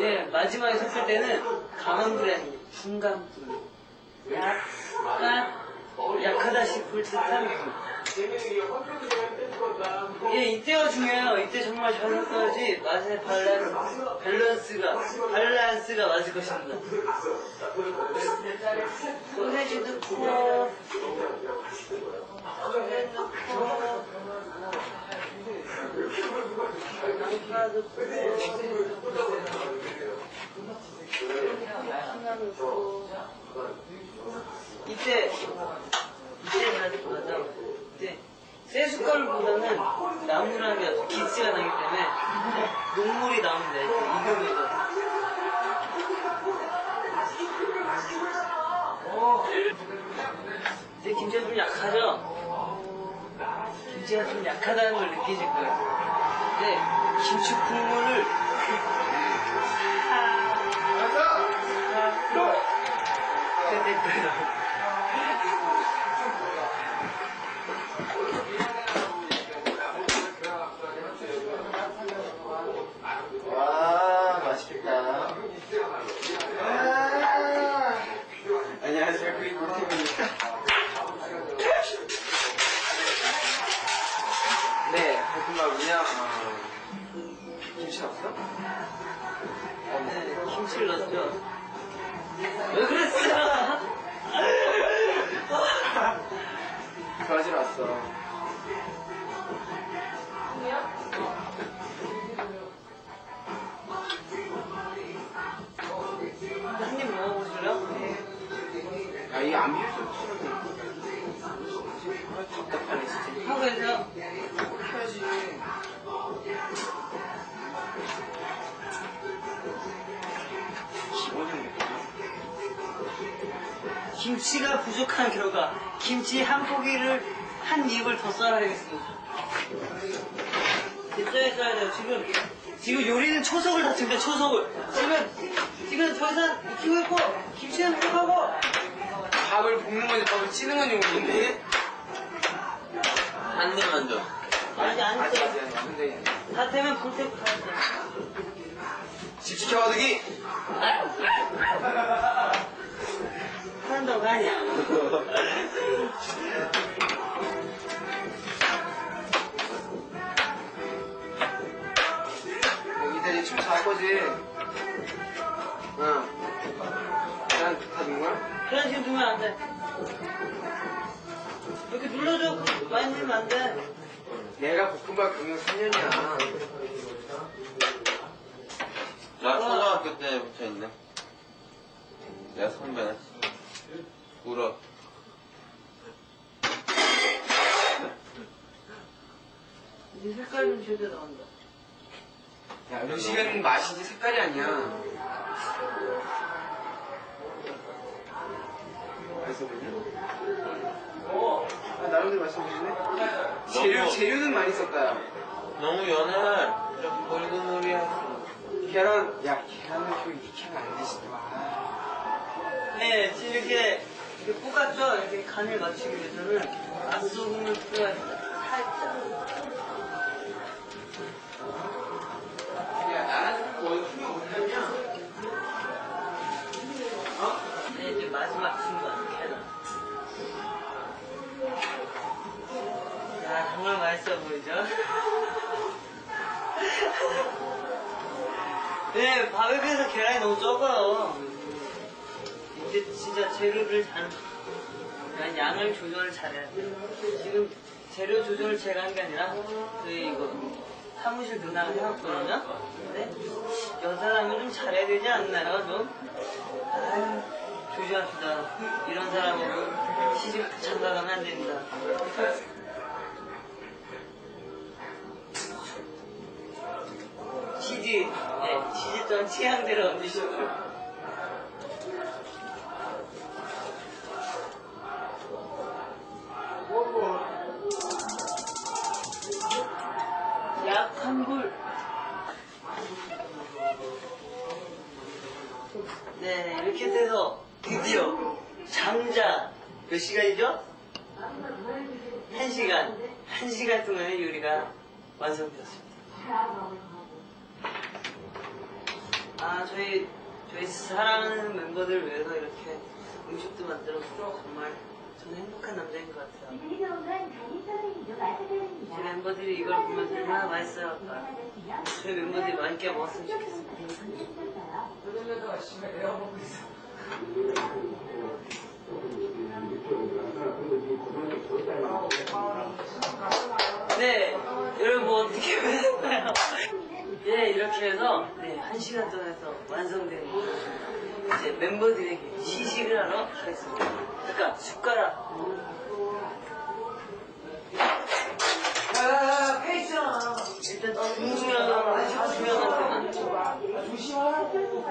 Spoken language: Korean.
예, 마지막에 섰을 때는 강한 불이 아니고 중간 불. 약간 약하다 싶을 듯한 불. 예, 이때가 중요해요. 이때 정말 잘 섞어야지 맛의 밸런스, 밸런스가, 밸런스가 맞을 것입니다. 소세지 넣고, 소세 넣고, 양파 넣고, 하나 넣고, 이때, 이때 해야 될것 같아. 이때, 새 숟갈보다는 나무라는 게 기스가 나기 때문에 녹물이 돼. 익으면서. 이제 김치가 좀 약하죠? 김치가 좀 약하다는 걸 느끼실 거예요. 근데 김치 국물을 됐고요. 와 맛있겠다. 아, 안녕하세요 그이 물팀입니다. 네 볶음밥은요. 어, 김치 없어? 네, 김치를 넣었죠. 왜 그랬어? 가지러 왔어. 한 입 먹어보실래요? 야 이게 안 비울 수 없어. 답답하네 진짜. 하고 해서 해야지. 김치가 부족한 결과 김치 한 포기를 한 입을 더 썰어야겠습니다. 됐어야 써야 돼요. 지금 지금 요리는 초석을 다칩니다. 초석을 지금 지금 더 이상 익히고 있고 김치는 부족하고 밥을 볶는 건지 밥을 찌는 건지 모르겠네. 한 입만 줘. 아직 안 아직 했어요. 아직 다 되면 불태고 가야 돼. 집 지켜봐두기. 한다고 가냐? 이따 이제 청소할 거지. 응. 난다 준 거야? 그런 식으로 두면 안 돼. 이렇게 눌러줘. 많이 누르면 안 돼. 내가 볶음밥 경력 3년이야. 나 초등학교 때부터 있네. 내가 선배네. 울어. 이제 색깔 좀 제대로 나온다. 야, 음식은 맛이지 색깔이 아니야. 맛있어 보이냐? 어, 아, 나름대로 보이네. 재료, 재료는 많이 썼다. 너무 연해. 좀 붉은우리야. 계란, 야, 계란을 또 이렇게 하면 안. 아. 네, 지금 이렇게, 이렇게 볶았죠? 이렇게 간을 맞추기 위해서는 맛소금을 뿌려야 됩니다. 살짝. 맛있어 보이죠? 네, 비해서 계란이 너무 적어요. 이제 진짜 재료를 잘, 그냥 양을 조절을 잘해야 돼요. 지금 재료 조절을 제가 한 게 아니라, 그, 이거, 사무실 누나가 해왔거든요? 근데, 여사람은 좀 잘해야 되지 않나요, 좀? 아유, 조심합시다. 이런 사람하고 시집 장가가면 안 됩니다. 네, 치즈점 취향대로 얹으시고요. 약한 불. 네, 이렇게 돼서 드디어 장자 몇 시간이죠? 한 시간, 한 시간 동안의 요리가 완성되었습니다. 아, 아 저희 저희 사랑하는 멤버들 위해서 이렇게 음식도 만들어서 정말 저는 행복한 남자인 것 같아요. 제 멤버들이 이걸 보면 얼마나 맛있어요. 저희 멤버들이 맛있게 먹었으면 좋겠어요. 네, 여러분 뭐 어떻게 했나요? 네, 이렇게 해서 네, 한 시간 동안에서 완성된 이제 멤버들에게 시식을 하러 가겠습니다. 그러니까 숟가락. 야야야 페이스잖아 일단 두 명, 두 명한테만. 조심하라고